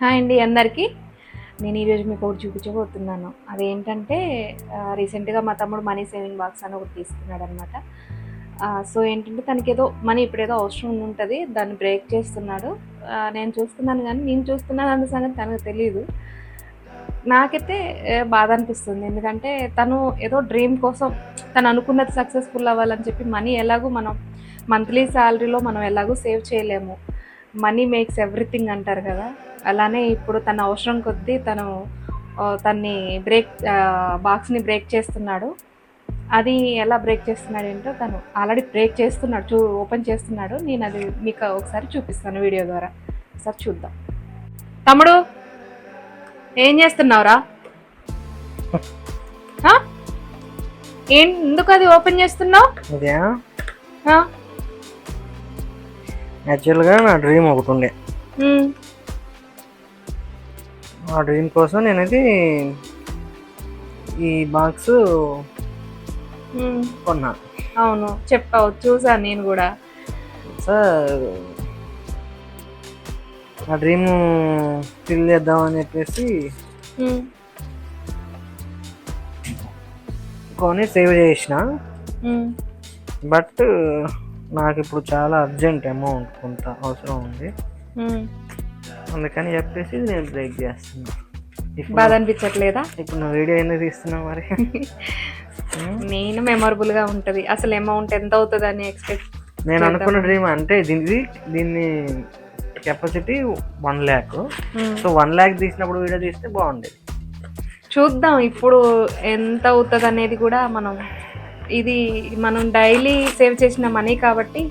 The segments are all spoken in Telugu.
హాయ్ అండి అందరికీ. నేను ఈరోజు మీకు ఒకటి చూపించబోతున్నాను. అదేంటంటే రీసెంట్గా మా తమ్ముడు మనీ సేవింగ్ బాక్స్ అని ఒకటి తీసుకున్నాడు అనమాట సో ఏంటంటే తనకి ఏదో మనీ ఇప్పుడు ఏదో అవసరం ఉంటుంది దాన్ని బ్రేక్ చేస్తున్నాడు. నేను చూస్తున్నాను కానీ నేను చూస్తున్నాను అన్న సంగతి తనకు తెలియదు నాకైతే బాధ అనిపిస్తుంది. ఎందుకంటే తను ఏదో డ్రీమ్ కోసం తను అనుకున్నది సక్సెస్ఫుల్ అవ్వాలని చెప్పి మనీ ఎలాగో మనం మంత్లీ శాలరీలో మనం ఎలాగో సేవ్ చేయలేము. మనీ మేక్స్ ఎవ్రీథింగ్ అంటారు కదా. అలానే ఇప్పుడు తన అవసరం కొద్దీ తను తన్ని బ్రేక్ బాక్స్ని బ్రేక్ చేస్తున్నాడు. అది ఎలా బ్రేక్ చేస్తున్నాడు ఏంటో తను ఆల్రెడీ బ్రేక్ చేస్తున్నాడు చూ ఓపెన్ చేస్తున్నాడు. నేను అది మీకు ఒకసారి చూపిస్తాను వీడియో ద్వారా. ఒకసారి చూద్దాం. తమ్ముడు ఏం చేస్తున్నావురా? ఏం ఎందుకు అది ఓపెన్ చేస్తున్నావు? యాక్చువల్గా నా డ్రీమ్ ఒకటి ఉండే. ఆ డ్రీమ్ కోసం నేనైతే ఈ బాక్స్ ఉమ్, కొన్నా. అవును చెప్పావు చూసాను నేను కూడా. సార్ ఆ డ్రీమ్ ఫిల్ చేద్దామని చెప్పేసి ఉమ్, కొని సేవ్ చేసిన. బట్ నాకు ఇప్పుడు చాలా అర్జెంట్ అమౌంట్ కొంత అవసరం ఉంది. అందుకని చెప్పేసి నేను బ్రేక్ చేస్తున్నా. బాధ అనిపించట్లేదా? ఇప్పుడు నా వీడియో ఎందుకు తీస్తున్నావు మరి. నేను మెమొరబుల్గా ఉంటది. అసలు అమౌంట్ ఎంత అవుతుంది అని ఎక్స్పెక్ట్ నేను అనుకున్న డ్రీమ్ అంటే దీనిది దీన్ని capacity one lakh so one lakh తీసినప్పుడు వీడియో తీస్తే బాగుండేది. చూద్దాం ఇప్పుడు ఎంత అవుతుంది అనేది కూడా మనం ఇది మనం డైలీ సేవ్ చేసిన మనీ కాబట్టి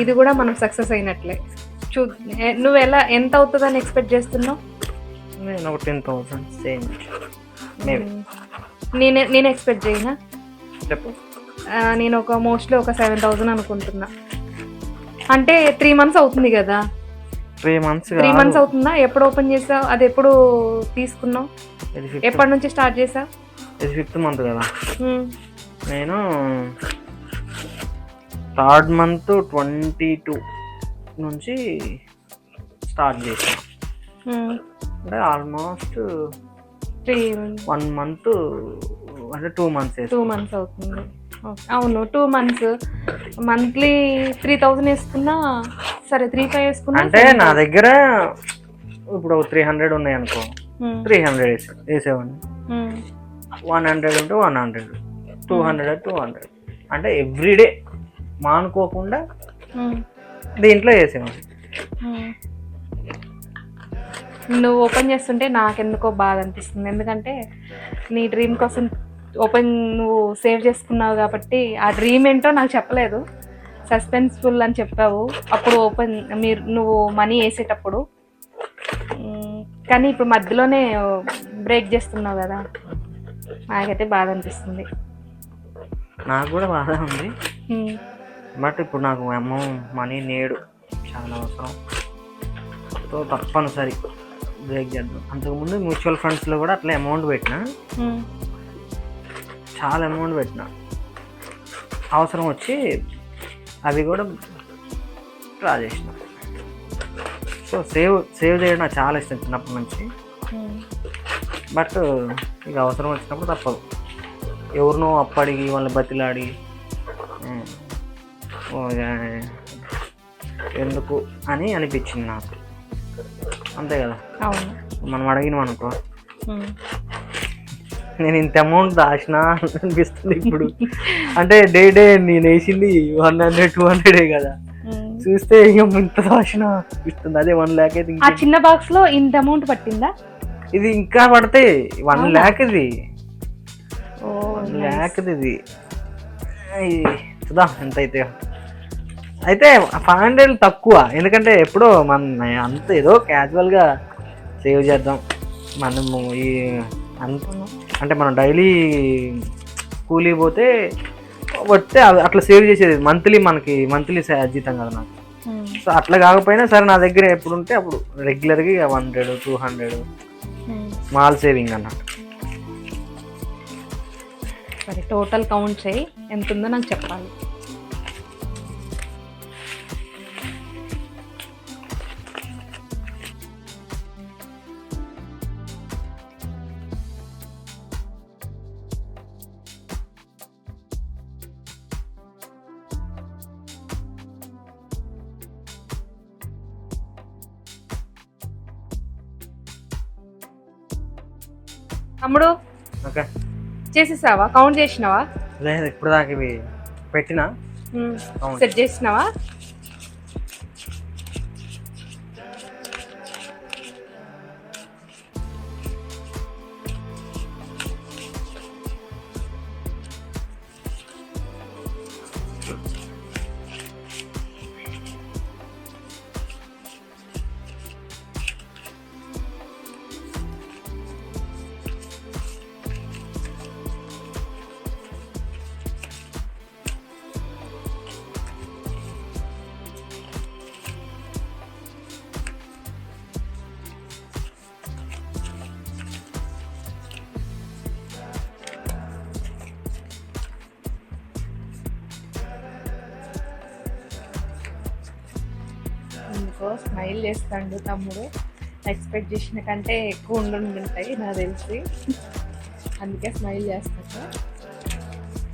ఇది కూడా మనం సక్సెస్ అయినట్లే. చూ నువ్వు ఎలా ఎంత అవుతుంది అని ఎక్స్పెక్ట్ చేస్తున్నావు? నేను ఒక టెన్ థౌసండ్ సేమ్. మేబీ నేను నేను ఎక్స్పెక్ట్ చేయనా? చెప్పు. నేను ఒక మోస్ట్లీ ఒక సెవెన్ థౌసండ్ అనుకుంటున్నా. అంటే త్రీ మంత్స్ అవుతుంది కదా? త్రీ మంత్స్ త్రీ మంత్స్ అవుతుందా? ఎప్పుడు ఓపెన్ చేసావు? అది ఎప్పుడు తీసుకున్నావు? ఎప్పటి నుంచి స్టార్ట్ చేసావు? ఇది ఫిఫ్త్ మంత్ కదా. నేను థర్డ్ మంత్ ట్వంటీ టూ నుంచి స్టార్ట్ చేసాను అంటే ఆల్మోస్ట్ త్రీ వన్ మంత్ అంటే టూ మంత్స్ టూ మంత్స్ అవుతుంది. అవును two months. Monthly three thousand వేసుకున్నా సరే త్రీ ఫైవ్ వేసుకున్నా అంటే నా దగ్గర ఇప్పుడు త్రీ హండ్రెడ్ ఉన్నాయి అనుకో. త్రీ హండ్రెడ్ వేసే వేసేవాడిని. వన్ హండ్రెడ్ ఉంటే one hundred. Two hundred two hundred. అంటే ఎవ్రీడే మానుకోకుండా దీంట్లో వేసేవాడిని ఉమ్. నువ్వు ఓపెన్ చేస్తుంటే నాకెందుకో బాధ అనిపిస్తుంది. ఎందుకంటే నీ డ్రీమ్ కోసం ఓపెన్ నువ్వు సేవ్ చేసుకున్నావు కాబట్టి ఆ డ్రీమ్ ఏంటో నాకు చెప్పలేదు. సస్పెన్స్ఫుల్ అని చెప్పావు. అప్పుడు ఓపెన్ మీరు నువ్వు మనీ వేసేటప్పుడు. కానీ ఇప్పుడు మధ్యలోనే బ్రేక్ చేస్తున్నావు కదా. నాకైతే బాధ అనిపిస్తుంది. నాకు కూడా బాధ ఉంది. బట్ ఇప్పుడు నాకు అమౌంట్ మనీ నేడు. చాలా అవసరం. సో తప్పనిసరి బ్రేక్ చేద్దాం. అంతకుముందు మ్యూచువల్ ఫండ్స్లో కూడా అట్లా అమౌంట్ పెట్టిన. చాలా అమౌంట్ పెట్టిన. అవసరం వచ్చి అవి కూడా డ్రా చేసిన. సో సేవ్ సేవ్ చేయడం నాకు చాలా ఇష్టం చిన్నప్పటి నుంచి. బట్ ఇక అవసరం వచ్చినప్పుడు తప్పదు. ఎవరినో అప్పడిగి వాళ్ళని బతిలాడి. ఎందుకు అని అనిపించింది నాకు. అంతే కదా? మనం అడిగినాం అనుకో. నేను ఇంత అమౌంట్ దాచిన అనిపిస్తుంది ఇప్పుడు. అంటే డే డే నేను వేసింది వన్ హండ్రెడ్ టూ హండ్రెడే కదా. చూస్తే ఇంత దాచిన అనిపిస్తుంది. అదే వన్ ల్యాక్ అయితే ఆ చిన్న బాక్స్లో ఇంత అమౌంట్ పట్టిందా? ఇది ఇంకా పడితే వన్? ల్యాక్ ఇది. ల్యాక్ ఇది. చూద్దాం ఎంత అయితే అయితే ఫైవ్ హండ్రెడ్ తక్కువ. ఎందుకంటే ఎప్పుడో మన అంత ఏదో క్యాజువల్గా సేవ్ చేద్దాం. మనము ఈ అంత అంటే మనం డైలీ కూలీ పోతే వస్తే అట్లా సేవ్ చేసేది మంత్లీ మనకి మంత్లీ జీతం కదా నాకు. ఉమ్, సో అట్లా కాకపోయినా సరే నా దగ్గర ఎప్పుడు ఉంటే అప్పుడు రెగ్యులర్గా one hundred two hundred. Small saving అన్నట్టు. సరే టోటల్ కౌంట్ చేయి. ఎంత ఉందో నాకు చెప్పాలి. తమ్ముడు? ఓకే చేసేసావా? కౌంట్ చేసినావా? లేదు ఇప్పుడు దాకా ఇవి పెట్టినా. సెట్ చేసినావా? ఇందుకో స్మైల్ చేస్తాడు తమ్ముడు. ఎక్స్పెక్ట్ చేసిన కంటే ఎక్కువ ఉండుంటాయి నాకు తెలిసి. అందుకే స్మైల్ చేస్తాడు.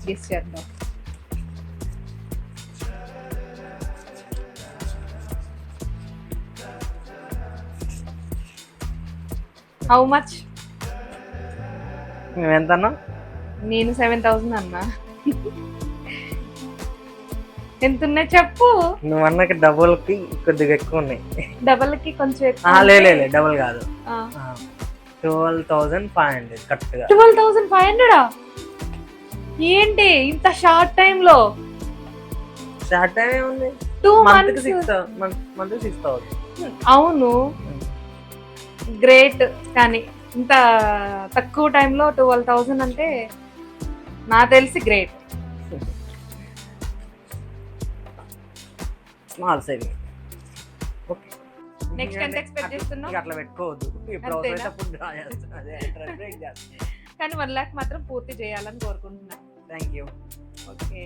గెస్ చేద్దాం. హౌ మచ్ నువ్వు ఎంత అన్నా నేను సెవెన్ థౌసండ్ అన్నా. ఎంత ఉన్నాయి చెప్పు. నువ్వు అన్నకి డబుల్కి కొద్దిగా ఎక్కువ ఉన్నాయి. డబల్కి కొంచెం డబుల్ కాదు. ట్వెల్వ్ థౌజండ్ ఫైవ్ హండ్రెడ్ కరెక్ట్గా ట్వెల్వ్ థౌసండ్ ఫైవ్ హండ్రెడా ఏంటి ఇంత షార్ట్ టైమ్లో? స్టార్ట్ టైం ఏముంది two months six month six thousand అవును. గ్రేట్ కానీ ఇంత తక్కువ టైంలో ట్వెల్వ్ థౌసండ్ అంటే నాకు తెలిసి గ్రేట్ స్మాల్ ఓకే. Next ఎంత expect చేస్తున్నావ్? అట్లా పెట్టుకోవద్దు. ఇప్పుడు డ్రా చేస్తాను అదే చేస్తాను కానీ వన్ ల్యాక్ మాత్రం పూర్తి చేయాలని కోరుకుంటున్నాను థ్యాంక్ యూ ఓకే.